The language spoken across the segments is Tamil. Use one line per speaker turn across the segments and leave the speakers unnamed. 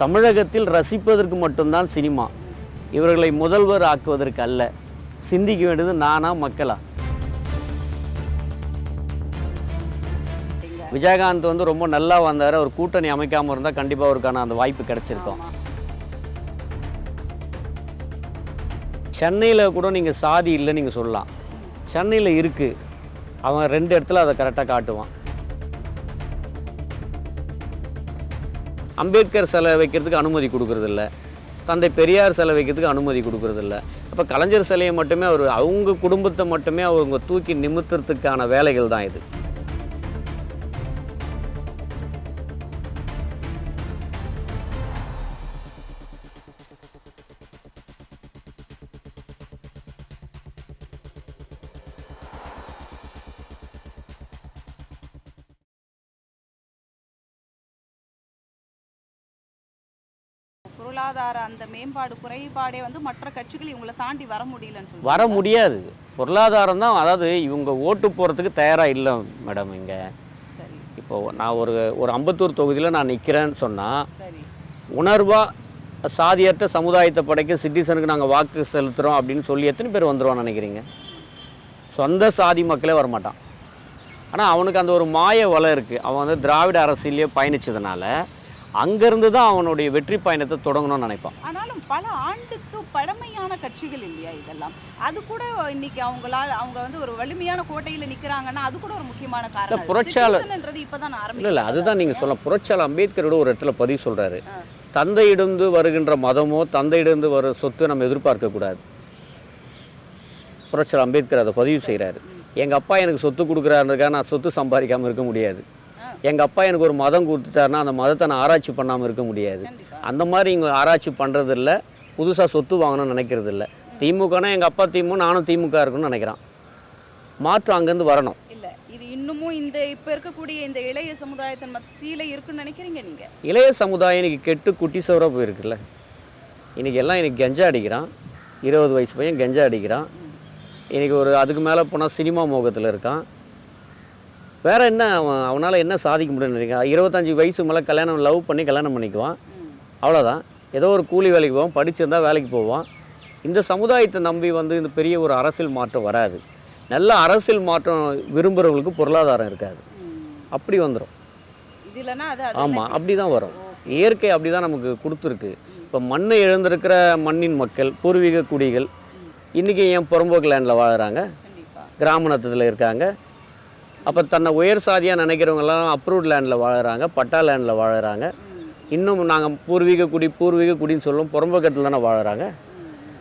தமிழகத்தில் ரசிப்பதற்கு மட்டும்தான் சினிமா. இவர்களை முதல்வர் ஆக்குவதற்கு அல்ல. சிந்திக்க வேண்டியது நானா மக்களா? விஜயகாந்த் வந்து ரொம்ப நல்லா வந்தார். அவர் கூட்டணி அமைக்காமல் இருந்தால் கண்டிப்பாக அவருக்கான அந்த வாய்ப்பு கிடைச்சிருக்கும். சென்னையில் கூட நீங்கள் சாதி இல்லைன்னு நீங்கள் சொல்லலாம். சென்னையில் இருக்குது அவன் ரெண்டு இடத்துல அதை கரெக்டாக காட்டுவான். அம்பேத்கர் சிலை வைக்கிறதுக்கு அனுமதி கொடுக்குறதில்ல. தந்தை பெரியார் சிலை வைக்கிறதுக்கு அனுமதி கொடுக்குறதில்ல. அப்போ கலைஞர் சிலையை மட்டுமே அவர் அவங்க குடும்பத்தை மட்டுமே அவங்க தூக்கி நிமித்துறதுக்கான வேலைகள் தான் இது.
பொருளாதார அந்த மேம்பாடு குறைபாடே வந்து மற்ற கட்சிகள் இவங்களை தாண்டி வர முடியலன்னு சொல்லுவாங்க
வர முடியாது. பொருளாதாரம் தான் அதாவது இவங்க ஓட்டு போகிறதுக்கு தயாராக இல்லை மேடம் இங்கே.
சரி.
இப்போ நான் ஒரு ஒரு அம்பத்தூர் தொகுதியில் நான் நிற்கிறேன்னு சொன்னால் உணர்வாக சாதியற்ற சமுதாயத்தை படைக்க சிட்டிசனுக்கு நாங்கள் வாக்கு செலுத்துகிறோம் அப்படின்னு சொல்லி எத்தனை பேர் வந்துருவான்னு நினைக்கிறீங்க? சொந்த சாதி மக்களே வரமாட்டான். ஆனால் அவனுக்கு அந்த ஒரு மாய வலை இருக்குது அவன் வந்து திராவிட அரசியலே பயணிச்சதுனால அங்கேருந்து தான் அவனுடைய வெற்றி பயணத்தை தொடங்கணும்னு நினைப்பான்.
ஆனாலும் பல ஆண்டுக்கு பழமையான கட்சிகள் இல்லையா இதெல்லாம்? அது கூட இன்னைக்கு அவங்களால அவங்க வந்து ஒரு வலிமையான கோட்டையில நிக்கிறாங்கன்னா அது கூட ஒரு முக்கியமான காரணம்.
புரட்சியாளர்-
இப்பதான்
இல்லை
ஆரம்பிக்கும்
இல்லை அதுதான் நீங்கள் சொல்ல புரட்சியாளர் அம்பேத்கரோட ஒரு இடத்துல பதிவு சொல்கிறாரு. தந்தையிடந்து வருகின்ற மதமோ தந்தையிடந்து வர சொத்து நம்ம எதிர்பார்க்கக்கூடாது புரட்சியாளர் அம்பேத்கர் அதை பதிவு செய்கிறாரு எங்கள் அப்பா எனக்கு சொத்து கொடுக்குறாருக்காக நான் சொத்து சம்பாதிக்காமல் இருக்க முடியாது. எங்கள் அப்பா எனக்கு ஒரு மதம் கொடுத்துட்டாருன்னா அந்த மதத்தை நான் ஆராய்ச்சி பண்ணாமல் இருக்க முடியாது. அந்த மாதிரி இங்கே ஆராய்ச்சி பண்ணுறதில்ல புதுசாக சொத்து வாங்கணும்னு நினைக்கிறது இல்லை. திமுகனா எங்கள் அப்பா திமுக நானும் திமுக இருக்குன்னு நினைக்கிறான். மாற்றம் அங்கேருந்து வரணும்.
இல்ல இது இன்னமும் இந்த இப்ப இருக்கக்கூடிய இந்த இளைய சமுதாயத்தின் மத்தியில இருக்குன்னு நினைக்கிறீங்க நீங்க?
இளைய சமுதாயம் இன்னைக்கு கெட்டு குட்டி சவராக போயிருக்குல்ல. இன்னைக்கு எல்லாம் இன்னைக்கு கஞ்சா அடிக்கிறான். இருபது வயசு பையன் கஞ்சா அடிக்கிறான். இன்னைக்கு ஒரு அதுக்கு மேலே போனால் சினிமா மோகத்தில் இருக்கான். வேற என்ன அவன் அவனால் என்ன சாதிக்க முடியும்னு நினைக்கிறான் இருபத்தஞ்சி வயசு மேலே கல்யாணம் லவ் பண்ணி கல்யாணம் பண்ணிக்குவான். அவ்வளோதான் ஏதோ ஒரு கூலி வேலைக்கு போவான் படிச்சிருந்தா வேலைக்கு போவான். இந்த சமுதாயத்தை நம்பி வந்து இந்த பெரிய ஒரு அரசியல் மாற்றம் வராது. நல்ல அரசியல் மாற்றம் விரும்புகிறவங்களுக்கு பொருளாதாரம் இருக்காது. அப்படி வந்துடும் ஆமாம். அப்படி தான் வரும். இயற்கை அப்படி தான் நமக்கு கொடுத்துருக்கு. இப்போ மண்ணை இழந்திருக்கிற மண்ணின் மக்கள் பூர்வீக குடிகள் இன்றைக்கி ஏன் புறம்போக்கு லேண்டில்
கண்டிப்பா.
கிராமணத்தில் இருக்காங்க. அப்போ தன்னை உயர் சாதியாக நினைக்கிறவங்கெல்லாம் அப்ரூவ்ட் லேண்டில் வாழுறாங்க பட்டா லேண்டில் வாழுறாங்க. இன்னும் நாங்கள் பூர்வீக குடி பூர்வீக குடின்னு சொல்லுவோம் புறம்போக்கத்தில் தானே வாழுறாங்க.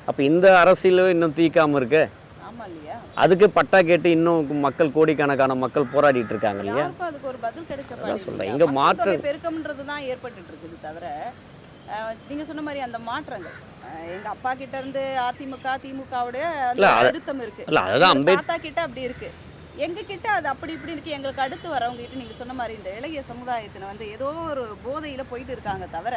அப்போ இந்த அரசியலும் இன்னும் தீக்காமல் இருக்கு அதுக்கு பட்டா கேட்டு இன்னும் மக்கள் கோடிக்கணக்கான மக்கள் போராடிட்டு இருக்காங்க இல்லையா
யாருக்கும் அதுக்கு ஒரு பதில் கிடைச்ச
அதான்
பாடு
சொல்றேன்.
இல்லையா?
இங்க
மக்கள்
மாற்று-
தொகை பெருக்கம்ன்றது தான் ஏற்பட்டுட்டு இருக்குது தவிர நீங்க சொன்ன மாதிரி அந்த மாற்றங்கள் எங்க அப்பா கிட்ட இருந்து அதிமுக திமுகவுடைய அழுத்தம் இருக்கு
இல்லை அதுதான்
எங்க
அம்பேத்
தாத்தா கிட்ட அப்படி இருக்கு எங்க கிட்ட அது அப்படி இப்படி இருக்கு. எங்களுக்கு அடுத்து வரவங்க கிட்ட நீங்க சொன்ன மாதிரி இந்த இளைய சமுதாயத்துல வந்து ஏதோ ஒரு போதையில போயிட்டு இருக்காங்க தவிர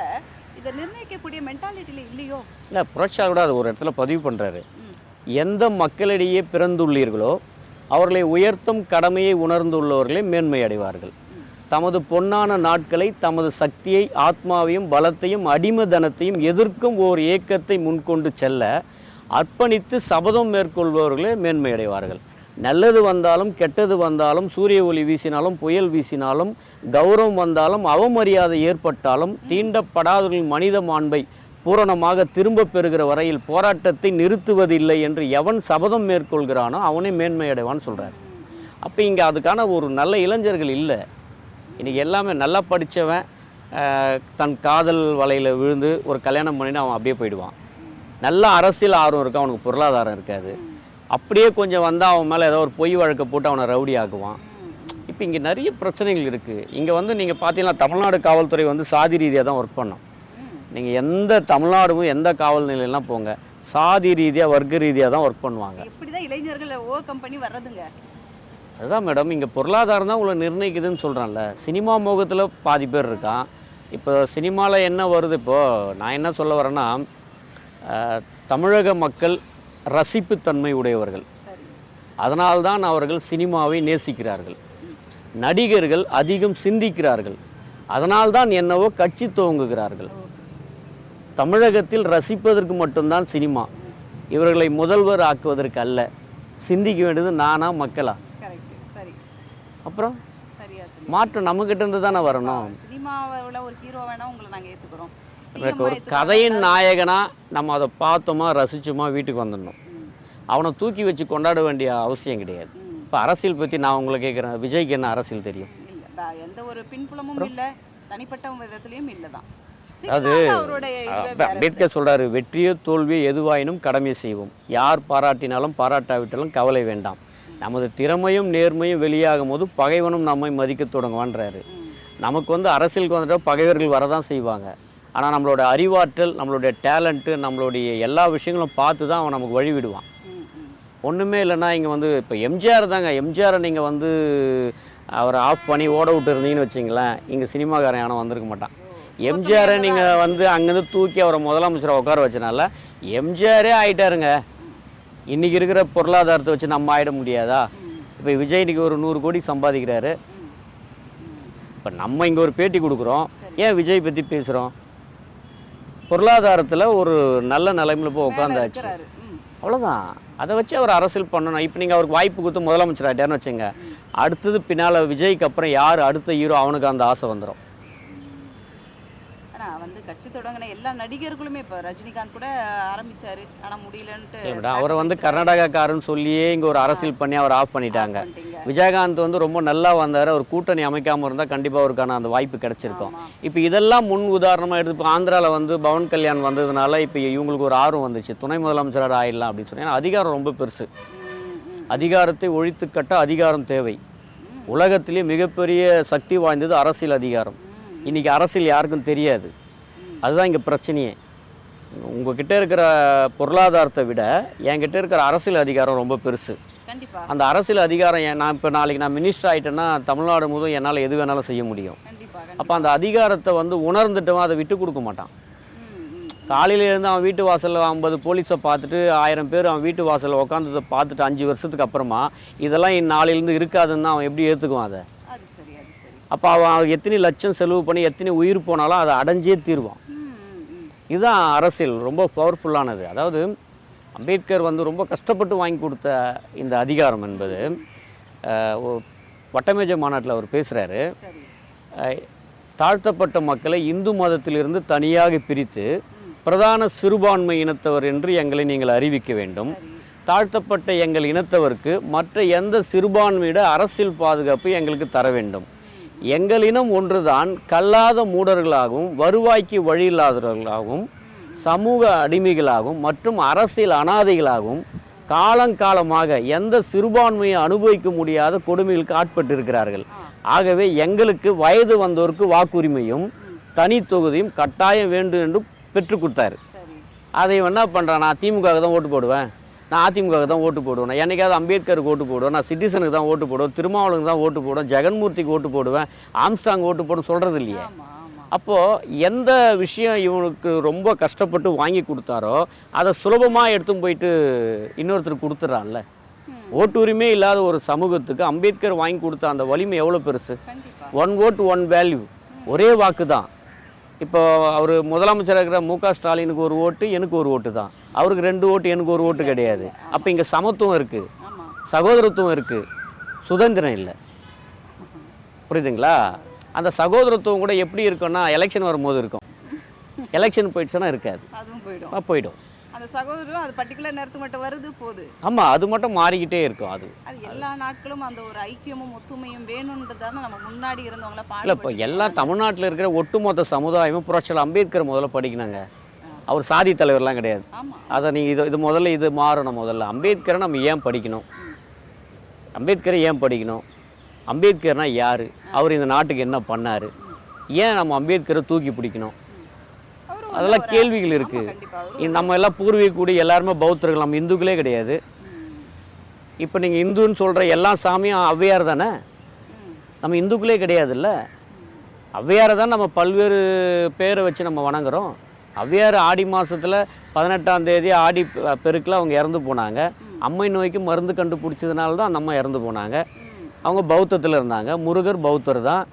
இதை நிர்ணயிக்கக்கூடிய மென்டாலிட்டியில இல்லையோ?
இல்லை புரட்சியாளர் கூட அது ஒரு இடத்துல பதிவு பண்ணுறாரு. எந்த மக்களிடையே பிறந்துள்ளீர்களோ அவர்களை உயர்த்தும் கடமையை உணர்ந்துள்ளவர்களே மேன்மை அடைவார்கள். தமது பொன்னான நாட்களை தமது சக்தியை ஆத்மாவையும் பலத்தையும் அடிமதனத்தையும் எதிர்க்கும் ஓர் இயக்கத்தை முன்கொண்டு செல்ல அர்ப்பணித்து சபதம் மேற்கொள்பவர்களே மேன்மை அடைவார்கள். நல்லது வந்தாலும் கெட்டது வந்தாலும் சூரிய ஒளி வீசினாலும் புயல் வீசினாலும் கௌரவம் வந்தாலும் அவமரியாதை ஏற்பட்டாலும் தீண்டப்படாதவர்களின் மனித மாண்பை பூரணமாக திரும்ப பெறுகிற வரையில் போராட்டத்தை நிறுத்துவதில்லை என்று எவன் சபதம் மேற்கொள்கிறானோ அவனே மேன்மையடைவான்னு சொல்கிறார் அப்போ இங்கே அதுக்கான ஒரு நல்ல இளைஞர்கள் இல்லை. இன்றைக்கி எல்லாமே நல்லா படித்தவன் தன் காதல் வலையில் விழுந்து ஒரு கல்யாணம் பண்ணிட்டு அவன் அப்படியே போயிடுவான். நல்ல அரசியல் ஆர்வம் இருக்கும் அவனுக்கு பொருளாதாரம் இருக்காது. அப்படியே கொஞ்சம் வந்தால் அவன் மேலே ஏதோ ஒரு பொய் வழக்கை போட்டு அவனை ரவுடி ஆக்குவான். இப்போ இங்கே நிறைய பிரச்சனைகள் இருக்குது இங்கே வந்து நீங்கள் பார்த்தீங்கன்னா தமிழ்நாடு காவல்துறை வந்து சாதி ரீதியாக தான் ஒர்க் பண்ணோம். நீங்கள் எந்த தமிழ்நாடும் எந்த காவல் நிலையெல்லாம் போங்க. சாதி ரீதியாக வர்க்க ரீதியாக தான் ஒர்க் பண்ணுவாங்க.
எப்படிதான் இளைஞர்கள் ஓவர் கம்பெனி வர்றதுங்க.
அதுதான் மேடம் இங்கே பொருளாதாரம் தான் உங்களை நிர்ணயிக்குதுன்னு சொல்கிறேன்ல சினிமா மோகத்தில் பாதி பேர் இருக்கான். இப்போ சினிமாவில் என்ன வருது இப்போது நான் என்ன சொல்ல வரேன்னா தமிழக மக்கள் ரசிப்புத்தன்மை உடையவர்கள் அதனால்தான் அவர்கள் சினிமாவை நேசிக்கிறார்கள். நடிகர்கள் அதிகம் சிந்திக்கிறார்கள். அதனால்தான் என்னவோ கட்சி துவங்குகிறார்கள். தமிழகத்தில் ரசிப்பதற்கு மட்டும்தான் சினிமா. இவர்களை முதல்வர் ஆக்குவதற்கு அல்ல. சிந்திக்க வேண்டியது நானா மக்களா? அப்புறம்? மாற்றம் நம்மக்கிட்ட இருந்து தானே வரணும்?
சினிமாவில் ஒரு ஹீரோ வேணா உங்களை நாங்க ஏத்துக்கிறோம்.
எனக்கு ஒரு. கதையின் நாயகனா நம்ம அதை பார்த்தோமா ரசிச்சோமா வீட்டுக்கு வந்துடணும். அவனை தூக்கி வச்சு கொண்டாட வேண்டிய அவசியம் கிடையாது. இப்போ அரசியல் பற்றி நான் உங்களை கேட்குறேன். விஜய்க்கு என்ன அரசியல் தெரியும்?
இல்ல எந்த ஒரு பின்புலமும் இல்ல. தனிப்பட்ட விதத்திலயும்
அது,
இதுவே
அப்ப
வேற
அம்பேத்கர் சொல்றாரு வெற்றியோ தோல்வியோ எதுவாயினும் கடமை செய்வோம். யார் பாராட்டினாலும் பாராட்டாவிட்டாலும் கவலை வேண்டாம். நமது திறமையும் நேர்மையும் வெளியாகும் போது பகைவனும் நம்மை மதிக்க தொடங்குவான்றாரு. நமக்கு வந்து அரசியலுக்கு வந்துட்டா பகைவர்கள் வரதான் செய்வாங்க. ஆனால் நம்மளோட அறிவாற்றல் நம்மளுடைய டேலண்ட்டு நம்மளுடைய எல்லா விஷயங்களும் பார்த்து தான் அவன் நமக்கு வழி விடுவான்
ம், ம்.
ஒன்றுமே இல்லைன்னா இங்கே வந்து இப்போ எம்ஜிஆர் தாங்க எம்ஜிஆரை நீங்கள் வந்து அவரை ஆஃப் பண்ணி ஓட விட்டு இருந்தீங்கன்னு வச்சிங்களேன் இங்கே சினிமாக்காரன் யாரும் வந்திருக்க மாட்டான் எம்ஜிஆரை நீங்கள் வந்து அங்கேருந்து தூக்கி அவரை முதலமைச்சரை உட்கார வச்சனால எம்ஜிஆரே ஆயிட்டாருங்க இன்னைக்கு இருக்கிற பொருளாதாரத்தை வச்சு நம்ம ஆயிட முடியாதா இப்போ விஜய் இன்னைக்கு ஒரு நூறு கோடி சம்பாதிக்கிறாரு. இப்போ நம்ம இங்கே ஒரு பேட்டி கொடுக்குறோம். ஏன் விஜய் பற்றி பேசுகிறோம் பொருளாதாரத்தில் ஒரு நல்ல நிலைமையில் போய் உட்காந்தாச்சு அவ்வளோதான் அதை வச்சு அவர் அரசியல் பண்ணணும். இப்போ நீங்கள் அவருக்கு வாய்ப்பு கொடுத்து முதலமைச்சர் ஆகிட்டாருன்னு வச்சுங்க. அடுத்தது பின்னால் விஜய்க்கு அப்புறம் யார் அடுத்த ஹீரோ அவனுக்கு அந்த ஆசை வந்துடும்
கட்சி தொடங்கின எல்லா நடிகர்களுமே இப்ப ரஜினிகாந்த் கூட ஆரம்பிச்சாரு. ஆனா முடியலன்ட்டு
அவரை வந்து கர்நாடகாக்காரன்னு சொல்லியே இங்கே ஒரு அரசியல் பண்ணி அவர் ஆஃப் பண்ணிட்டாங்க. விஜயகாந்த் வந்து ரொம்ப நல்லா வந்தார். அவர் கூட்டணி அமைக்காமல் இருந்தால் கண்டிப்பாக அவருக்கான அந்த வாய்ப்பு கிடைச்சிருக்கும். இப்போ இதெல்லாம் முன் உதாரணமாக எடுத்து இப்போ ஆந்திராவில் வந்து பவன் கல்யாண் வந்ததுனால இப்போ இவங்களுக்கு ஒரு ஆர்வம் வந்துச்சு. துணை முதலமைச்சராக ஆயிடலாம் அப்படின்னு ஏன்னா அதிகாரம் ரொம்ப பெருசு. அதிகாரத்தை ஒழித்து கட்ட அதிகாரம் தேவை. உலகத்திலே மிகப்பெரிய சக்தி வாய்ந்தது அரசியல் அதிகாரம்.
ம்,
இன்னைக்கு அரசியல் யாருக்கும் தெரியாது. அதுதான் இங்கே பிரச்சனையே. உங்ககிட்ட இருக்கிற பொருளாதாரத்தை விட என்கிட்ட இருக்கிற அரசியல் அதிகாரம் ரொம்ப பெருசு. அந்த அரசியல் அதிகாரம் நான் இப்போ நாளைக்கு நான் மினிஸ்டர் ஆயிட்டேன்னா தமிழ்நாடு முழுவதும் என்னால் எது வேணாலும் செய்ய முடியும். அப்போ அந்த அதிகாரத்தை வந்து உணர்ந்துட்டவன் அதை விட்டு கொடுக்க மாட்டான்.
ம், ம்.
காலையில இருந்து அவன் வீட்டு வாசலில் ஐம்பது போலீஸை பார்த்துட்டு ஆயிரம் பேர் அவன் வீட்டு வாசலில் உட்காந்ததை பார்த்துட்டு அஞ்சு வருஷத்துக்கு அப்புறமா இதெல்லாம் இன் நாளையிலேருந்து இருக்காதுன்னு அவன் எப்படி ஏற்றுக்குவான் அதை? அப்போ அவன் எத்தனை லட்சம் செலவு பண்ணி எத்தனை உயிர் போனாலும் அதை அடைஞ்சே தீருவான். இதுதான் அரசியல் ரொம்ப பவர்ஃபுல்லானது அதாவது அம்பேத்கர் வந்து ரொம்ப கஷ்டப்பட்டு வாங்கி கொடுத்த இந்த அதிகாரம் என்பது அஹ், வட்டமேஜ மாநாட்டில் அவர் பேசுகிறாரு தாழ்த்தப்பட்ட மக்களை இந்து மதத்திலிருந்து தனியாக பிரித்து பிரதான சிறுபான்மை இனத்தவர் என்று எங்களை நீங்கள் அறிவிக்க வேண்டும். தாழ்த்தப்பட்ட எங்கள் இனத்தவருக்கு மற்ற எந்த சிறுபான்மையிட அரசியல் பாதுகாப்பு எங்களுக்கு தர வேண்டும். எங்கள் இனம் ஒன்றுதான் கல்லாத மூடர்களாகவும் வருவாய்க்கு வழி இல்லாதவர்களாகவும் சமூக அடிமைகளாகவும் மற்றும் அரசியல் அனாதைகளாகவும் காலங்காலமாக எந்த சிறுபான்மையை அனுபவிக்க முடியாத கொடுமைகளுக்கு ஆட்பட்டிருக்கிறார்கள். ஆகவே எங்களுக்கு வயது வந்தோருக்கு வாக்குரிமையும் தனி தொகுதியும் கட்டாயம் வேண்டும் என்று பெற்றுக் கொடுத்தாரு. அதை என்ன பண்ணுறான் நான் திமுகவுக்கு தான் ஓட்டு போடுவேன். நான் அதிமுகவுக்கு தான் ஓட்டு போடுவேன். நான் என்னைக்காவது அம்பேத்கருக்கு ஓட்டு போடுவேன். நான் சிட்டிசனுக்கு தான் ஓட்டு போடுவேன். திருமாவளவுக்கு தான் ஓட்டு போடுவேன். ஜெகன்மூர்த்திக்கு ஓட்டு போடுவேன். ஆம்ஸ்டாங் ஓட்டு போடுன்னு சொல்கிறது இல்லையே? அப்போது எந்த விஷயம் இவனுக்கு ரொம்ப கஷ்டப்பட்டு வாங்கி கொடுத்தாரோ அதை சுலபமாக எடுத்துன்னு போயிட்டு இன்னொருத்தருக்கு கொடுத்துட்றான்ல
ம்.
ஓட்டு உரிமை இல்லாத ஒரு சமூகத்துக்கு அம்பேத்கர் வாங்கி கொடுத்த அந்த வலிமை எவ்வளோ பெருசு? ஒன் ஓட் ஒன் வேல்யூ ஒரே வாக்கு தான் இப்போ அவர் முதலமைச்சராக இருக்கிற மு க ஸ்டாலினுக்கு ஒரு ஓட்டு எனக்கு ஒரு ஓட்டு தான். அவருக்கு ரெண்டு ஓட்டு எனக்கு ஒரு ஓட்டு கிடையாது. அப்போ இங்கே சமத்துவம் இருக்குது சகோதரத்துவம் இருக்குது சுதந்திரம் இல்லை. புரியுதுங்களா? அந்த சகோதரத்துவம் கூட எப்படி இருக்கும்னா எலெக்ஷன் வரும்போது இருக்கும். எலெக்ஷன் போயிடுச்சுன்னா இருக்காது.
அதுவும் போயிடும்.
ஆ, போயிடும்.
அந்த சகோதரம் அது பர்டிகுலர் நேரத்துக்கு மட்டும் வருது போகுது.
ஆமாம் அது மட்டும் மாறிக்கிட்டே இருக்கும் அது.
அது எல்லா நாட்களும் அந்த ஒரு ஐக்கியமும் ஒத்துமையும் வேணும்ன்றதான நம்ம முன்னாடி இருந்தவங்கள
இல்லை இப்போ எல்லா தமிழ்நாட்டில் இருக்கிற ஒட்டுமொத்த சமுதாயமும் புரட்சியாளர் அம்பேத்கர் முதல்ல படிக்கணுங்க. அவர் சாதி தலைவர்லாம் கிடையாது. அதை நீங்கள் இது இது முதல்ல இது மாறணும் முதல்ல. அம்பேத்கரை நம்ம ஏன் படிக்கணும்? அம்பேத்கரை ஏன் படிக்கணும்? அம்பேத்கர்னா யார்? அவர் இந்த நாட்டுக்கு என்ன பண்ணார்? ஏன் நம்ம அம்பேத்கரை தூக்கி பிடிக்கணும்? அதெல்லாம் கேள்விகள் இருக்குது நம்ம எல்லாம் பூர்வீக கூடி எல்லாருமே பௌத்தர்கள் நம்ம இந்துக்களே கிடையாது. இப்போ நீங்கள் இந்துன்னு சொல்கிற எல்லா சாமியும் ஔவையார் தானே? நம்ம இந்துக்களே கிடையாதுல்ல? ஔவையாரை தான் நம்ம பல்வேறு பேரை வச்சு நம்ம வணங்குறோம். ஔவையார் ஆடி மாதத்தில் பதினெட்டாம் தேதி ஆடி பெருக்கில் அவங்க இறந்து போனாங்க. அம்மை நோய்க்கு மருந்து கண்டுபிடிச்சதுனால தான் அந்த அம்மா இறந்து போனாங்க. அவங்க பௌத்தத்தில் இருந்தாங்க. முருகர் பௌத்தர் தான்.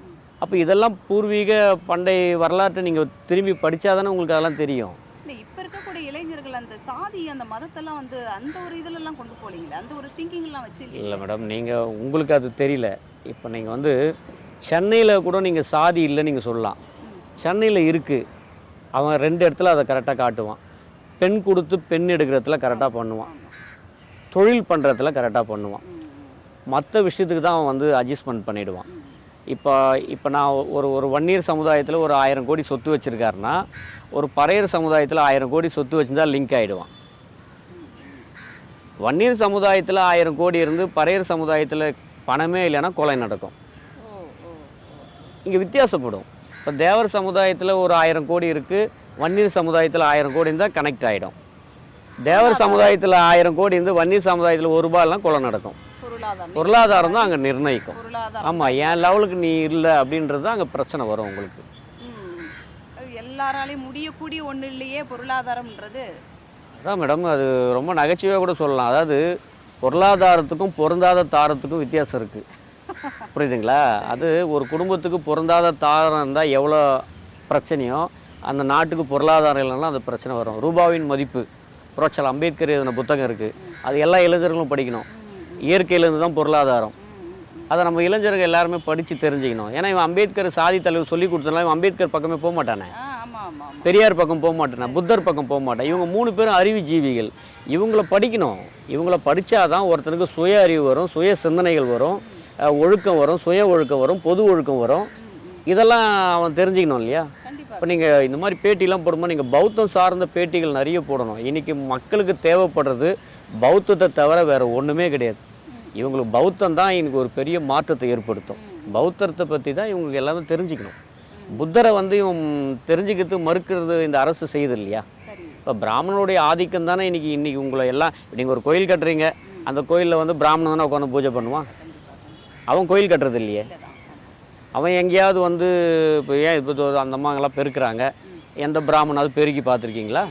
அப்போ இதெல்லாம் பூர்வீக பண்டை வரலாற்றை நீங்கள் திரும்பி படித்தா தானே உங்களுக்கு அதெல்லாம் தெரியும்.
இல்லை இப்போ இருக்கக்கூடிய இளைஞர்கள் அந்த சாதி அந்த மதத்தெல்லாம் வந்து அந்த ஒரு இதுலலாம் கொண்டு போலீங்களே அந்த ஒரு திங்கிங்லாம் வச்சு
இல்லை மேடம் நீங்கள் உங்களுக்கு அது தெரியல. இப்போ நீங்கள் வந்து சென்னையில் கூட நீங்கள் சாதி இல்லை நீங்கள் சொல்லலாம். சென்னையில் இருக்குது அவன் ரெண்டு இடத்துல அதை கரெக்டாக காட்டுவான். பெண் கொடுத்து பெண் எடுக்கிறதுல கரெக்டாக பண்ணுவான். தொழில் பண்ணுறதுல கரெக்டாக பண்ணுவான். மற்ற விஷயத்துக்கு தான் அவன் வந்து அட்ஜஸ்ட்மெண்ட் பண்ணிடுவான். இப்போ இப்போ நான் ஒரு ஒரு வன்னியர் சமுதாயத்தில் ஒரு ஆயிரம் கோடி சொத்து வச்சுருக்காருன்னா ஒரு பறையர் சமுதாயத்தில் ஆயிரம் கோடி சொத்து வச்சுருந்தா லிங்க் ஆகிடுவான் வன்னியர் சமுதாயத்தில் ஆயிரம் கோடி இருந்து பறையர் சமுதாயத்தில் பணமே இல்லைன்னா கொலை நடக்கும். இங்கே வித்தியாசப்படும். இப்போ தேவர் சமுதாயத்தில் ஒரு ஆயிரம் கோடி இருக்குது வன்னியர் சமுதாயத்தில் ஆயிரம் கோடி இருந்தால் கனெக்ட் ஆகிடும் தேவர் சமுதாயத்தில் ஆயிரம் கோடி இருந்து வன்னியர் சமுதாயத்தில் ஒரு ரூபாயெல்லாம் கொலை நடக்கும்.
பொருளாதாரம்.
பொருளாதாரம் தான் அங்கே நிர்ணயிக்கும். ஆமாம் என் லெவலுக்கு நீ இல்லை அப்படின்றது தான் அங்கே பிரச்சனை வரும் உங்களுக்கு.
எல்லாராலையும் முடியக்கூடிய ஒண்ணு இல்லையே பொருளாதாரம்ன்றது.
அதான் மேடம் அது ரொம்ப நகைச்சுவையாக கூட சொல்லலாம். அதாவது பொருளாதாரத்துக்கும் பொருந்தாத தாரத்துக்கும் வித்தியாசம் இருக்குது புரியுதுங்களா? அது ஒரு குடும்பத்துக்கு பொருந்தாத தாரம் இருந்தால் எவ்வளோ பிரச்சனையோ அந்த நாட்டுக்கு பொருளாதாரம் இல்லைன்னா அந்த பிரச்சனை வரும். ரூபாவின் மதிப்பு. புரட்சல் அம்பேத்கர் எழுதின புத்தகம் இருக்குது அது எல்லா இளைஞர்களும் படிக்கணும். இயற்கையிலேருந்து தான் பொருளாதாரம். அதை நம்ம இளைஞர்கள் எல்லாருமே படித்து தெரிஞ்சுக்கணும். ஏன்னா இவன் அம்பேத்கர் சாதி தலைவர் சொல்லி கொடுத்தனால இவன் அம்பேத்கர் பக்கமே போக மாட்டானே. பெரியார் பக்கம் போக மாட்டேன் புத்தர் பக்கம் போக மாட்டேன். இவங்க மூணு பேரும் அறிவு ஜீவிகள் இவங்கள படிக்கணும். இவங்கள படித்தாதான் ஒருத்தனுக்கு சுய அறிவு வரும் சுய சிந்தனைகள் வரும் ஒழுக்கம் வரும் சுய ஒழுக்கம் வரும் பொது ஒழுக்கம் வரும். இதெல்லாம் அவன் தெரிஞ்சுக்கணும் இல்லையா? இப்போ நீங்கள் இந்த மாதிரி பேட்டிலாம் போடும்போது நீங்கள் பௌத்தம் சார்ந்த பேட்டிகள் நிறைய போடணும். இன்றைக்கி மக்களுக்கு தேவைப்படுறது பௌத்தத்தை தவிர வேறு ஒன்றுமே கிடையாது. இவங்களுக்கு பௌத்தம் தான் இன்னைக்கு ஒரு பெரிய மாற்றத்தை ஏற்படுத்தும். பௌத்தத்தை பற்றி தான் இவங்களுக்கு எல்லாமே தெரிஞ்சுக்கணும். புத்தரை வந்து இவன் தெரிஞ்சுக்கிறது மறுக்கிறது இந்த அரசு செய்யுது இல்லையா? இப்போ பிராமணனுடைய ஆதிக்கம் தானே இன்னைக்கு இன்னைக்கு உங்களை எல்லாம் நீங்கள் ஒரு கோயில் கட்டுறீங்க அந்த கோயிலில் வந்து பிராமணன் தானே உட்காந்து பூஜை பண்ணுவான்? அவன் கோயில் கட்டுறது இல்லையே? அவன் எங்கேயாவது வந்து இப்போ ஏன் இப்போ அந்த அம்மாங்கெல்லாம் பெருக்குறாங்க? எந்த பிராமணாவது பெருக்கி பார்த்துருக்கீங்களா.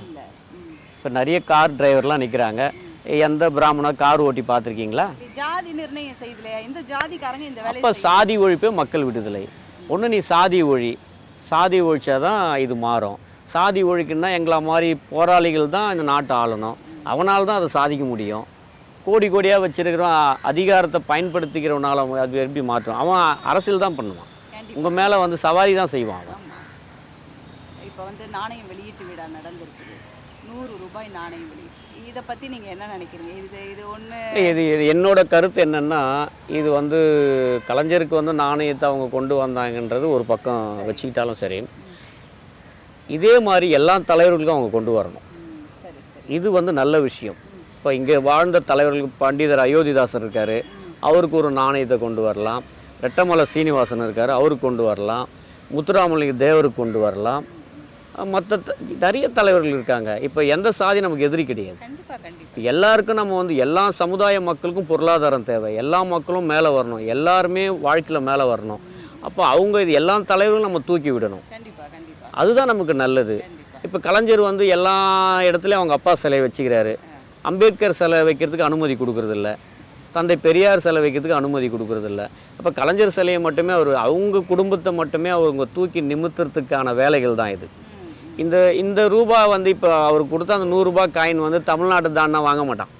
இப்போ நிறைய கார் டிரைவர்லாம் நிற்கிறாங்க எந்த பிராமணா கார் ஓட்டி பார்த்துருக்கீங்களா?
ஜாதி நிர்ணயம் செய்யலையா இந்த ஜாதிக்காரங்க இந்த
அப்போ சாதி ஒழிப்பே மக்கள் விடுதலை. ஒன்று நீ சாதி ஒழி. சாதி ஒழிச்சாதான் இது மாறும். சாதி ஒழிக்குன்னா எங்களை மாதிரி போராளிகள் தான் இந்த நாட்டை ஆளணும். அவனால் தான் அதை சாதிக்க முடியும். கோடி கோடியாக வச்சிருக்கிறவன் அதிகாரத்தை பயன்படுத்திக்கிறவனால அது எப்படி மாற்றும்? அவன் அரசியல் தான் பண்ணுவான். உங்கள் மேலே வந்து சவாரி தான் செய்வான் அவன்.
இப்போ வந்து நாணயம் வெளியீட்டு விழா நடந்திருக்குது. நூறு ரூபாய் நாணயம் வெளியீட்டு இதை பத்தி நீங்க என்ன நினைக்கிறீங்க? இது இது ஒண்ணு
இது இது என்னோட கருத்து என்னன்னா இது வந்து கலைஞருக்கு வந்து நாணயத்தை அவங்க கொண்டு வந்தாங்கன்றது ஒரு பக்கம் வச்சுக்கிட்டாலும் சரி. இதே மாதிரி எல்லா தலைவர்களுக்கும் அவங்க கொண்டு வரணும். இது வந்து நல்ல விஷயம். இப்போ இங்கே வாழ்ந்த தலைவர்களுக்கு பண்டிதர் அயோத்திதாசர் இருக்கார். அவருக்கு ஒரு நாணயத்தை கொண்டு வரலாம். ரெட்டமலை சீனிவாசன் இருக்கார் அவருக்கு கொண்டு வரலாம். முத்துராமலிங்க தேவருக்கு கொண்டு வரலாம். மற்ற நிறைய தலைவர்கள் இருக்காங்க. இப்போ எந்த சாதி நமக்கு எதிரி கிடையாது. எல்லாருக்கும் நம்ம வந்து எல்லா சமுதாய மக்களுக்கும் பொருளாதாரம் தேவை. எல்லா மக்களும் மேலே வரணும். எல்லாருமே வாழ்க்கையில் மேலே வரணும். அப்போ அவங்க இது எல்லா தலைவர்களும் நம்ம தூக்கி விடணும். அதுதான் நமக்கு நல்லது. இப்போ கலைஞர் வந்து எல்லா இடத்துலையும் அவங்க அப்பா சிலை வச்சுக்கிறாரு. அம்பேத்கர் சிலை வைக்கிறதுக்கு அனுமதி கொடுக்கறதில்ல. தந்தை பெரியார் சிலை வைக்கிறதுக்கு அனுமதி கொடுக்கறதில்ல. அப்போ கலைஞர் சிலையை மட்டுமே அவர் அவங்க குடும்பத்தை மட்டுமே அவங்க தூக்கி நிமித்துறதுக்கான வேலைகள் தான் இது. இந்த இந்த ரூபா வந்து இப்போ அவர் கொடுத்த அந்த நூறுரூபா காயின் வந்து தமிழ்நாட்டு தான்னா வாங்க மாட்டான்.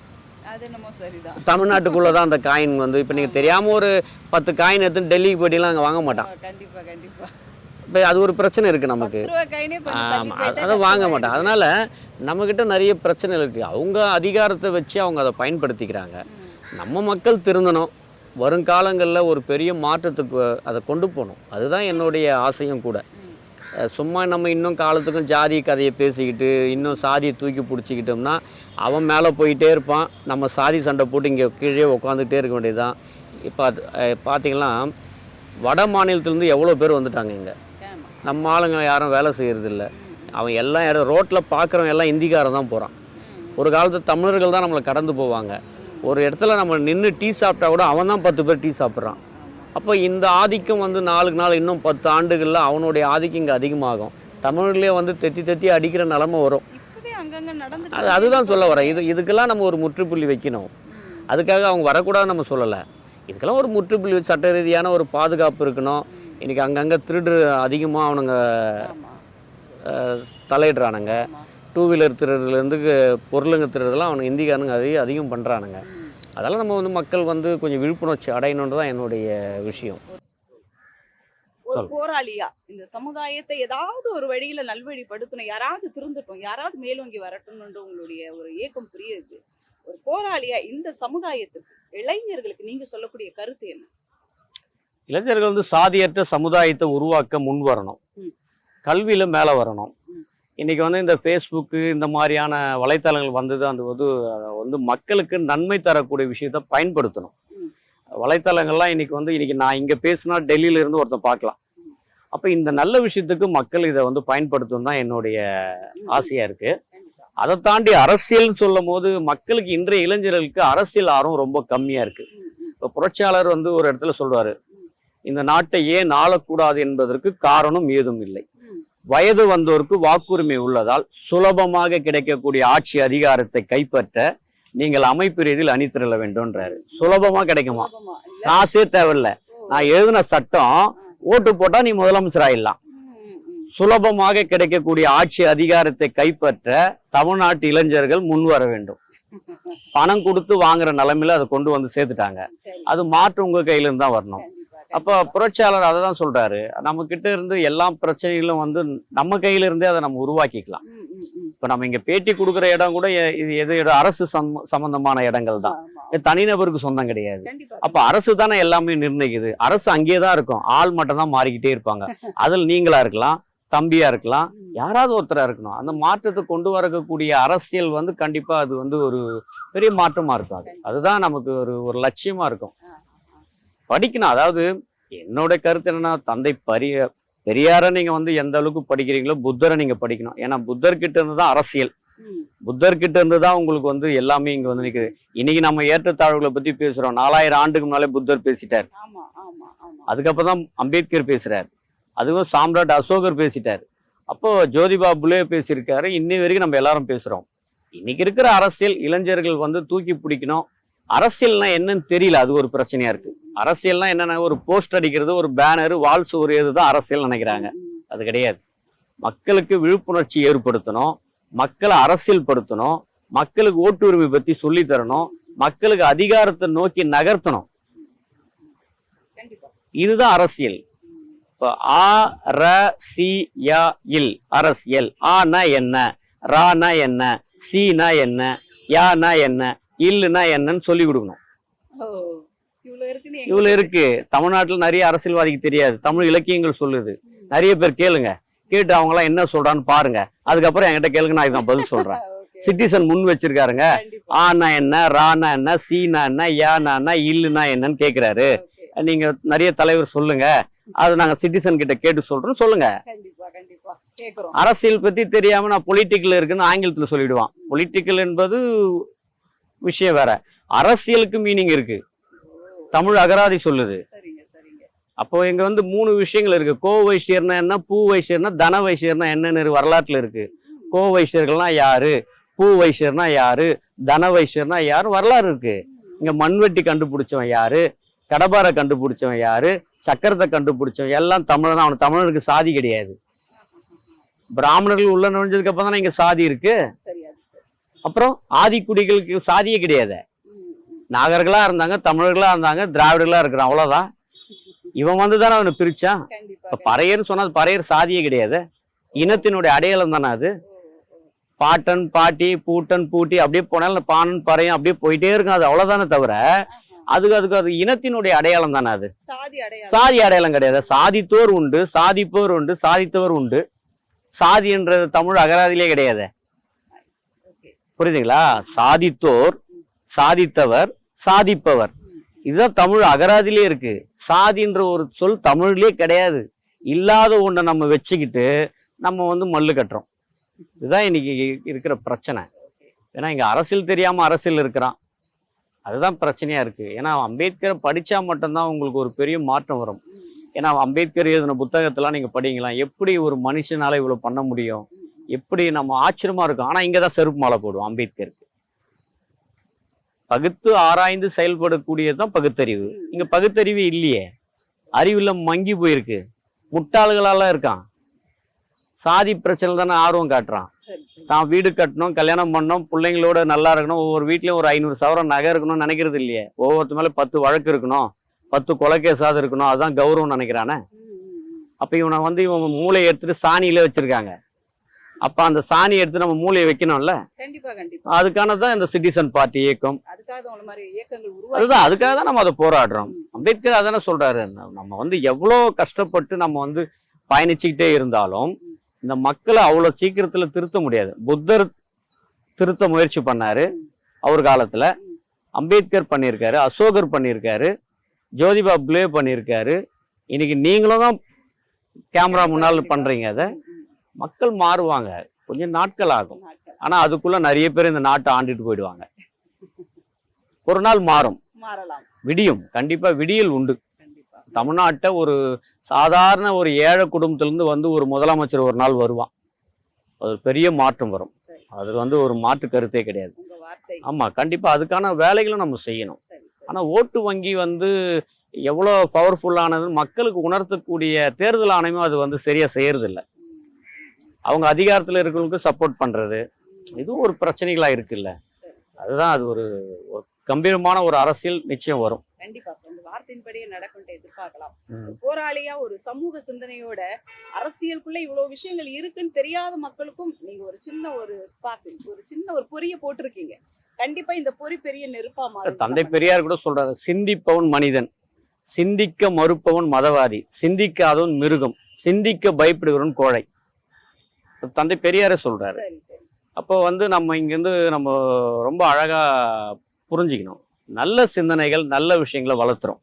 தமிழ்நாட்டுக்குள்ளே தான் அந்த காயின் வந்து இப்போ நீங்கள் தெரியாமல் ஒரு பத்து காயின் எடுத்து டெல்லிக்கு போயிட்டீங்கன்னா அங்கே வாங்க மாட்டான். இப்போ அது ஒரு பிரச்சனை இருக்குது நமக்கு. ஆமாம் அதை வாங்க. மாட்டான். அதனால் நம்மக்கிட்ட நிறைய பிரச்சனைகள் இருக்குது அவங்க அதிகாரத்தை வச்சு அவங்க அதை பயன்படுத்திக்கிறாங்க. நம்ம மக்கள் திருந்தணும். வருங்காலங்களில் ஒரு பெரிய மாற்றத்துக்கு அதை கொண்டு போகணும். அதுதான் என்னுடைய ஆசையும் கூட. சும்மா நம்ம இன்னும் காலத்துக்கும் ஜாதி கதையை பேசிக்கிட்டு இன்னும் சாதியை தூக்கி பிடிச்சிக்கிட்டோம்னா அவன் மேலே போயிட்டே இருப்பான். நம்ம சாதி சண்டை போட்டு இங்கே கீழே உட்காந்துக்கிட்டே இருக்க வேண்டியதுதான். இப்போ பார்த்தீங்கன்னா வட மாநிலத்துலேருந்து எவ்வளோ பேர் வந்துட்டாங்க இங்கே? நம்ம ஆளுங்க யாரும் வேலை செய்கிறதில்ல அவன் எல்லாம் யாரும் ரோட்டில் பார்க்குறவன் எல்லாம் இந்திக்காரன் தான் போகிறான். ஒரு காலத்து தமிழர்கள் தான் நம்மளை கடந்து போவாங்க. ஒரு இடத்துல நம்ம நின்று டீ சாப்பிட்டா கூட அவன் தான் பத்து பேர் டீ சாப்பிட்றான். அப்போ இந்த ஆதிக்கம் வந்து நாளுக்கு நாள் இன்னும் பத்து ஆண்டுகளில் அவனுடைய ஆதிக்கம் இங்கே அதிகமாகும். தமிழ்லேயே வந்து தெத்தி தெத்தி அடிக்கிற நிலமை வரும். அது அதுதான் சொல்ல வரேன். இது இதுக்கெல்லாம் நம்ம ஒரு முற்றுப்புள்ளி வைக்கணும். அதுக்காக அவங்க வரக்கூடாதுன்னு நம்ம சொல்லலை. இதுக்கெல்லாம் ஒரு முற்றுப்புள்ளி சட்ட ரீதியான ஒரு பாதுகாப்பு இருக்கணும். இன்றைக்கி அங்கங்கே திருடு அதிகமாக அவனுங்க தலையிடுறானுங்க. டூ வீலர் திருடுறதுலேருந்து பொருளுங்க திருடுறதுலாம் அவனுக்கு இந்திக்காரனுங்க அதிகம் அதிகம் பண்ணுறானுங்க அதெல்லாம் நம்ம வந்து மக்கள் வந்து கொஞ்சம் விழிப்புணர்ச்சி அடையணுன்றது தான் என்னுடைய விஷயம்.
ஒரு. போராளியா இந்த சமுதாயத்தை ஏதாவது ஒரு வழியில நல்வழிப்படுத்தணும் யாராவது திருந்தட்டும் யாராவது மேலோங்கி வரட்டும்ன்ற உங்களுடைய ஒரு ஏக்கம் புரியுது. ஒரு போராளியா இந்த சமுதாயத்துக்கு இளைஞர்களுக்கு நீங்க சொல்லக்கூடிய கருத்து என்ன?
இளைஞர்கள் வந்து சாதியற்ற சமுதாயத்தை உருவாக்க முன் வரணும். கல்வியில் மேலே வரணும்.
ம்.
இன்னைக்கு வந்து இந்த ஃபேஸ்புக்கு இந்த மாதிரியான வலைத்தளங்கள் வந்தது அந்த வந்து வந்து மக்களுக்கு நன்மை தரக்கூடிய விஷயத்த பயன்படுத்தணும். வலைத்தளங்கள்லாம் இன்னைக்கு வந்து இன்னைக்கு நான் இங்கே பேசினா டெல்லியில இருந்து ஒருத்தன் பார்க்கலாம் அப்போ இந்த நல்ல விஷயத்துக்கு மக்கள் இதை வந்து பயன்படுத்தணும் தான் என்னுடைய ஆசையாக இருக்கு
கண்டிப்பா.
அதை தாண்டி அரசியல்னு சொல்லும் போது மக்களுக்கு இன்றைய இளைஞர்களுக்கு அரசியல் ஆர்வம் ரொம்ப கம்மியாக இருக்கு
ம், ம்,
இப்போ புரட்சியாளர் வந்து ஒரு இடத்துல சொல்றாரு இந்த நாட்டை ஏன் ஆளக்கூடாது என்பதற்கு காரணம் ஏதும் இல்லை. வயது வந்தோருக்கு வாக்குரிமை உள்ளதால் சுலபமாக கிடைக்கக்கூடிய ஆட்சி அதிகாரத்தை கைப்பற்ற நீங்கள் அமைப்பு ரீதியில் அணிதிரள வேண்டும்ன்றாரு. சுலபமா கிடைக்குமா? காசே தேவையில்ல. நான் எழுதின சட்டம் ஓட்டு போட்டா நீ முதலமைச்சர் ஆயிடலாம். சுலபமாக கிடைக்கக்கூடிய ஆட்சி அதிகாரத்தை கைப்பற்ற தமிழ்நாட்டு இளைஞர்கள் முன் வர வேண்டும். பணம் கொடுத்து வாங்குற நிலைமையில அதை கொண்டு வந்து சேர்த்துட்டாங்க.
சரி.
அது மாற்று உங்க கையில இருந்து தான் வரணும். அப்போ. புரட்சியாளர் அதை தான் சொல்றாரு. நம்ம கிட்ட இருந்து எல்லா பிரச்சனைகளும் வந்து நம்ம கையில இருந்தே அதை நம்ம உருவாக்கிக்கலாம். இப்போ நம்ம இங்க பேட்டி கொடுக்குற இடம் கூட இது எது இடம் அரசு சம்பந்தமான இடங்கள் தான். தனிநபருக்கு சொந்தம் கிடையாது. அப்ப அரசு தானே எல்லாமே நிர்ணயிக்குது. அரசு அங்கேயே தான் இருக்கும். ஆள் மட்டும் தான் மாறிக்கிட்டே இருப்பாங்க. அதில் நீங்களா இருக்கலாம் தம்பியா இருக்கலாம். யாராவது ஒருத்தரா இருக்கணும். அந்த மாற்றத்தை கொண்டு வரக்கூடிய அரசியல் வந்து கண்டிப்பா அது வந்து ஒரு பெரிய மாற்றமா இருக்கும் அது. அதுதான் நமக்கு ஒரு ஒரு லட்சியமா இருக்கும். படிக்கணும். அதாவது என்னோட கருத்து என்னன்னா தந்தை பரிய பெரியாரை நீங்க வந்து எந்த அளவுக்கு படிக்கிறீங்களோ புத்தரை நீங்க படிக்கணும். ஏன்னா புத்தர்கிட்ட இருந்து தான் அரசியல் புத்தர்கிட்ட இருந்து தான் உங்களுக்கு வந்து எல்லாமே இங்க வந்து நிக்குது. இன்னைக்கு நம்ம ஏற்றத்தாழ்வுகளை பத்தி பேசுறோம். நாலாயிரம் ஆண்டுக்கு முன்னாலே புத்தர் பேசிட்டார். அதுக்கப்புறம் தான் அம்பேத்கர் பேசுறாரு. அதுவும் சாம்ராட் அசோகர் பேசிட்டார். அப்போ ஜோதிபா புலே பேசியிருக்காரு. இன்னி வரைக்கும் நம்ம எல்லாரும் பேசுறோம். இன்னைக்கு இருக்கிற அரசியல் இளைஞர்கள் வந்து தூக்கி பிடிக்கணும். அரசியல்னா என்னன்னு தெரியல. அது ஒரு பிரச்சனையா இருக்கு. அரசியல்னா என்னென்ன ஒரு போஸ்ட் அடிக்கிறது ஒரு பேனர் வால் சுவரியது தான் அரசியல் நினைக்கிறாங்க. அது கிடையாது. மக்களுக்கு விழிப்புணர்ச்சி ஏற்படுத்தணும் மக்களை அரசியல்படுத்தணும் மக்களுக்கு ஓட்டு உரிமை பற்றி சொல்லி தரணும் மக்களுக்கு அதிகாரத்தை நோக்கி நகர்த்தணும். இதுதான் அரசியல். இப்போ ஆ ர சி யா இல் அரசியல். ஆனா என்ன ரானா என்ன சீனா என்ன யானா என்ன இல்லுனா என்னன்னு சொல்லி கொடுக்கணும்.
இவ்வளவு
இருக்கு. தமிழ்நாட்டுல நிறைய அரசியல்வாதிக்கு தெரியாது. தமிழ் இலக்கியங்கள் சொல்லுது. நிறைய பேர் கேளுங்க. கேட்டு அவங்க எல்லாம் என்ன சொல்றான்னு பாருங்க. அதுக்கப்புறம் என்கிட்ட கேளுங்க நான் இதுதான் பதில் சொல்றேன். சிட்டிசன் முன் வச்சிருக்காருங்க. ஆனா என்ன ரானா என்ன சீனா என்ன யானா என்ன இல்லுனா என்னன்னு கேக்குறாரு.
ஓகே
நீங்க நிறைய தலைவர் சொல்லுங்க. அது நாங்க சிட்டிசன் கிட்ட கேட்டு சொல்றோம். சொல்லுங்க. அரசியல் பத்தி தெரியாம நான் பொலிட்டிக்கல் இருக்குன்னு ஆங்கிலத்துல சொல்லிடுவான். பொலிட்டிக்கல் என்பது விஷயம் வேற. அரசியலுக்கு மீனிங் இருக்கு. தமிழ் அகராதி சொல்லுது. அப்போ இங்க வந்து மூணு விஷயங்கள் இருக்கு. கோ வைசியர்னா என்ன பூ வைசியர்னா தன வைசியர்னா என்னன்னு வரலாற்றுல இருக்கு. கோ வைசியர்கள்னா யாரு? பூ வைசியர்னா யாரு? தன வைசியர்னா யாரு? வரலாறு இருக்கு. இங்க மண்வெட்டி கண்டுபிடிச்சவன் யாரு? கடபாரை கண்டுபிடிச்சவன் யாரு? சக்கரத்தை கண்டுபிடிச்சவன். எல்லாம் தமிழன் அவன் தமிழனுக்கு சாதி கிடையாது. பிராமணர்கள் உள்ள நுழைஞ்சதுக்கு அப்புறம் தானே இங்க சாதி இருக்கு. அப்புறம் ஆதிக்குடிகளுக்கு சாதியே கிடையாது.
ம், ம்.
நாகர்களா இருந்தாங்க தமிழர்களா இருந்தாங்க திராவிடர்களா இருக்கிறான் அவ்வளவுதான். இவன் வந்து தானே அவனை
கண்டிப்பா
இப்ப பறையர்னு சொன்னா அது பறையர் சாதியே கிடையாது. இனத்தினுடைய அடையாளம் தானே அது. பாட்டன் பாட்டி பூட்டன் பூட்டி அப்படியே போனாலும் பானன் பறையன் அப்படியே போயிட்டே இருக்கும் அது அவ்வளவுதானே தவிர. அதுக்கு அதுக்கு அது இனத்தினுடைய அடையாளம் தானே அது.
சாதி அடையாளம்.
கிடையாது. சாதித்தோர் உண்டு சாதிப்போர் உண்டு சாதித்தவர் உண்டு. சாதி என்றது தமிழ் அகராதியிலே கிடையாது. புரியுதுங்களா? சாதித்தோர் சாதித்தவர் சாதிப்பவர். இதுதான் தமிழ் அகராதிலே இருக்கு. சாதின்ற ஒரு சொல் தமிழ்லேயே கிடையாது. இல்லாத ஒன்றை நம்ம வச்சுக்கிட்டு நம்ம வந்து மல்லு கட்டுறோம். இதுதான் இன்னைக்கு இருக்கிற பிரச்சனை. ஏன்னா இங்கே அரசியல் தெரியாமல் அரசியல் இருக்கிறான். அதுதான் பிரச்சனையாக இருக்குது ஏன்னா அம்பேத்கரை படித்தா மட்டும்தான் உங்களுக்கு ஒரு பெரிய மாற்றம் வரும். ஏன்னா அம்பேத்கர் எழுதின புத்தகத்தெல்லாம் நீங்கள் படிங்களாம் எப்படி ஒரு மனுஷனால் இவ்வளோ பண்ண முடியும்? எப்படி நம்ம ஆச்சரியமாக இருக்கும்? இங்கே தான் செருப்பு மாலை போடுவோம் அம்பேத்கருக்கு. பகுத்து ஆராய்ந்து செயல்படக்கூடியதுதான் பகுத்தறிவு. இங்க பகுத்தறிவு இல்லையே. அறிவுல மங்கி போயிருக்கு. முட்டாள்களால இருக்கான். சாதி பிரச்சனை தானே ஆர்வம் காட்டுறான். தான் வீடு கட்டணும் கல்யாணம் பண்ணணும் பிள்ளைங்களோட நல்லா இருக்கணும். ஒவ்வொரு வீட்லயும் ஒரு ஐநூறு சவரம் நகை இருக்கணும்னு நினைக்கிறது இல்லையே. ஒவ்வொருத்த மேல பத்து வழக்கு இருக்கணும் பத்து கொலைகேசாவது இருக்கணும். அதான் கௌரவம் நினைக்கிறானே. அப்ப இவனை வந்து இவன் மூளையை எடுத்துட்டு சாணியில வச்சிருக்காங்க. அப்ப அந்த சாணி எடுத்து நம்ம மூளையை வைக்கணும்ல?
கண்டிப்பா கண்டிப்பா.
அதுக்கான தான் இந்த சிட்டிசன் பார்ட்டி இயக்கம். அதுதான் அதுக்காக தான் நம்ம அதை போராடுறோம். அம்பேத்கர் அதானே சொல்றாரு நம்ம வந்து எவ்வளோ கஷ்டப்பட்டு நம்ம வந்து பயணிச்சுக்கிட்டே இருந்தாலும் இந்த மக்களை அவ்வளோ சீக்கிரத்துல திருத்த முடியாது. புத்தர் திருத்த முயற்சி பண்ணாரு அவர் காலத்துல. அம்பேத்கர் பண்ணியிருக்காரு அசோகர் பண்ணியிருக்காரு ஜோதிபா புலே பண்ணியிருக்காரு. இன்னைக்கு நீங்களும் தான் கேமரா முன்னால் பண்றீங்க அதை. மக்கள் மாறுவாங்க. கொஞ்சம் நாட்கள் ஆகும்.
நாட்கள்.
ஆனா அதுக்குள்ள நிறைய பேர் இந்த நாட்டை ஆண்டுட்டு போயிடுவாங்க. ஒரு நாள் மாறும். விடியும். கண்டிப்பா விடியல் உண்டு. தமிழ்நாட்டை ஒரு சாதாரண ஒரு ஏழை குடும்பத்திலிருந்து வந்து ஒரு முதலமைச்சர் ஒரு நாள் வருவான். அது பெரிய மாற்றம் வரும். அது வந்து ஒரு மாற்று கருத்தே கிடையாது.
உங்க வார்த்தை.
ஆமா கண்டிப்பா அதுக்கான வேலைகளும் நம்ம செய்யணும்.
சரி சரி.
ஆனா ஓட்டு வங்கி வந்து எவ்வளோ பவர்ஃபுல்லானது மக்களுக்கு உணர்த்தக்கூடிய தேர்தல் ஆணையமும் அது வந்து சரியா செய்யறது இல்ல
ம்.
அவங்க அதிகாரத்துல இருக்கிறவங்களுக்கு சப்போர்ட் பண்றது. இதுவும் ஒரு பிரச்சனைகளா இருக்குல்ல. அதுதான் அது ஒரு கம்பீரமான ஒரு அரசியல் நிச்சயம் வரும்.
கண்டிப்பா. இந்த வார்த்தையின்படியே நடக்கும் எதிர்பார்க்கலாம். போராளியா ஒரு சமூக சிந்தனையோட அரசியலுக்குள்ள இவ்வளவு விஷயங்கள் இருக்குன்னு தெரியாத மக்களுக்கும் நீங்க ஒரு சின்ன ஒரு ஸ்பார்க் ஒரு சின்ன ஒரு பொரிய போட்டிருக்கீங்க. கண்டிப்பா இந்த பொறி பெரிய நெருப்பா மாறும்.
தந்தை பெரியார் கூட சொல்றாரு சிந்திப்பவன் மனிதன் சிந்திக்க மறுப்பவன் மதவாதி சிந்திக்காதவன் மிருகம் சிந்திக்க பயப்படுகிறவன் கோழை. தந்தை பெரியாரே
சரி
அப்போ வந்து நம்ம இங்கேருந்து நம்ம ரொம்ப அழகா புரிஞ்சுக்கணும். நல்ல சிந்தனைகள் நல்ல விஷயங்களை வளர்த்துறோம்.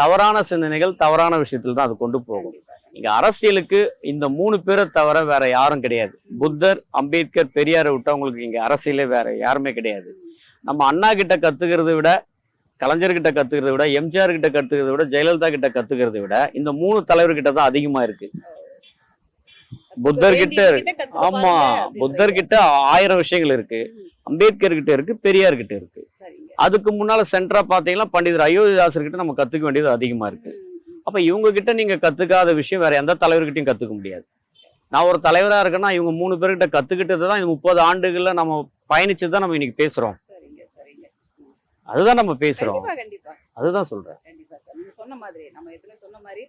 தவறான சிந்தனைகள் தவறான விஷயத்தில் தான் அது கொண்டு போகும். இங்க அரசியலுக்கு இந்த மூணு பேரை தவிர வேற யாரும் கிடையாது. புத்தர் அம்பேத்கர் பெரியாரை விட்டவங்களுக்கு இங்க அரசியலே வேற யாருமே கிடையாது. நம்ம அண்ணா கிட்ட கத்துக்கிறத விட கலைஞர்கிட்ட கத்துக்கிறத விட எம்ஜிஆர் கிட்ட கத்துக்கிறத விட ஜெயலலிதா கிட்ட கத்துக்கிறத விட இந்த மூணு தலைவர்கிட்ட தான் அதிகமா இருக்கு. புத்தர் கிட்ட
வேண்டியவங்க கிட்ட கத்துக்க
ஆமா
பாருங்க. அப்படின்னு
புத்தர் கிட்ட ஆயிரம் விஷயங்கள் இருக்கு. அம்பேத்கர் கிட்ட இருக்கு பெரியார் கிட்ட இருக்கு. அதுக்கு முன்னால சென்டரா பாத்தீங்கன்னா பண்டிதர் அயோத்திதாசர் கிட்ட நம்ம கத்துக்க வேண்டியது அதிகமா இருக்கு. அப்ப இவங்க கிட்ட நீங்க கத்துக்காத விஷயம் வேற எந்த தலைவர்கிட்டயும் கத்துக்க முடியாது. நான் ஒரு தலைவரா இருக்கேன்னா இவங்க மூணு பேர்கிட்ட கத்துக்கிட்டது தான் இந்த முப்பது ஆண்டுகள்ல நம்ம பயணிச்சு தான் நம்ம இன்னைக்கு
சரிங்க
அதுதான் நம்ம
கண்டிப்பா
அதுதான்
நீங்க சொன்ன மாதிரி நம்ம சொன்ன மாதிரி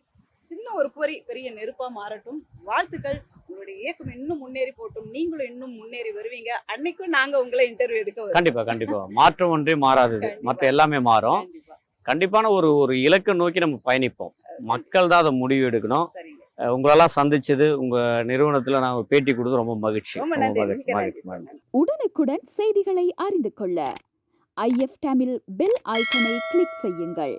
சின்ன ஒரு பொறி பெரிய நெருப்பா மாறட்டும். வாழ்த்துக்கள். உங்களுடைய இயக்கம் இன்னும் முன்னேறி போட்டும் நீங்களும் இன்னும் முன்னேறி வருவீங்க. அன்னைக்கும் நாங்க உங்களை இன்டர்வியூ எடுக்க
கண்டிப்பா கண்டிப்பா. மாற்றம் ஒன்றே மாறாதது. மற்ற எல்லாமே மாறும்.
கண்டிப்பா.
கண்டிப்பான ஒரு ஒரு இலக்கை நோக்கி நம்ம பயணிப்போம். மக்கள் தான் அதை முடிவு எடுக்கணும். உங்களெல்லாம் சந்திச்சது உங்க நிறுவனத்துல நான் பேட்டி கொடுத்து ரொம்ப மகிழ்ச்சி.
உடனுக்குடன் செய்திகளை அறிந்து கொள்ள ஐஎஃப் தமிழ் பெல் ஐக்கனை கிளிக் செய்யுங்கள்.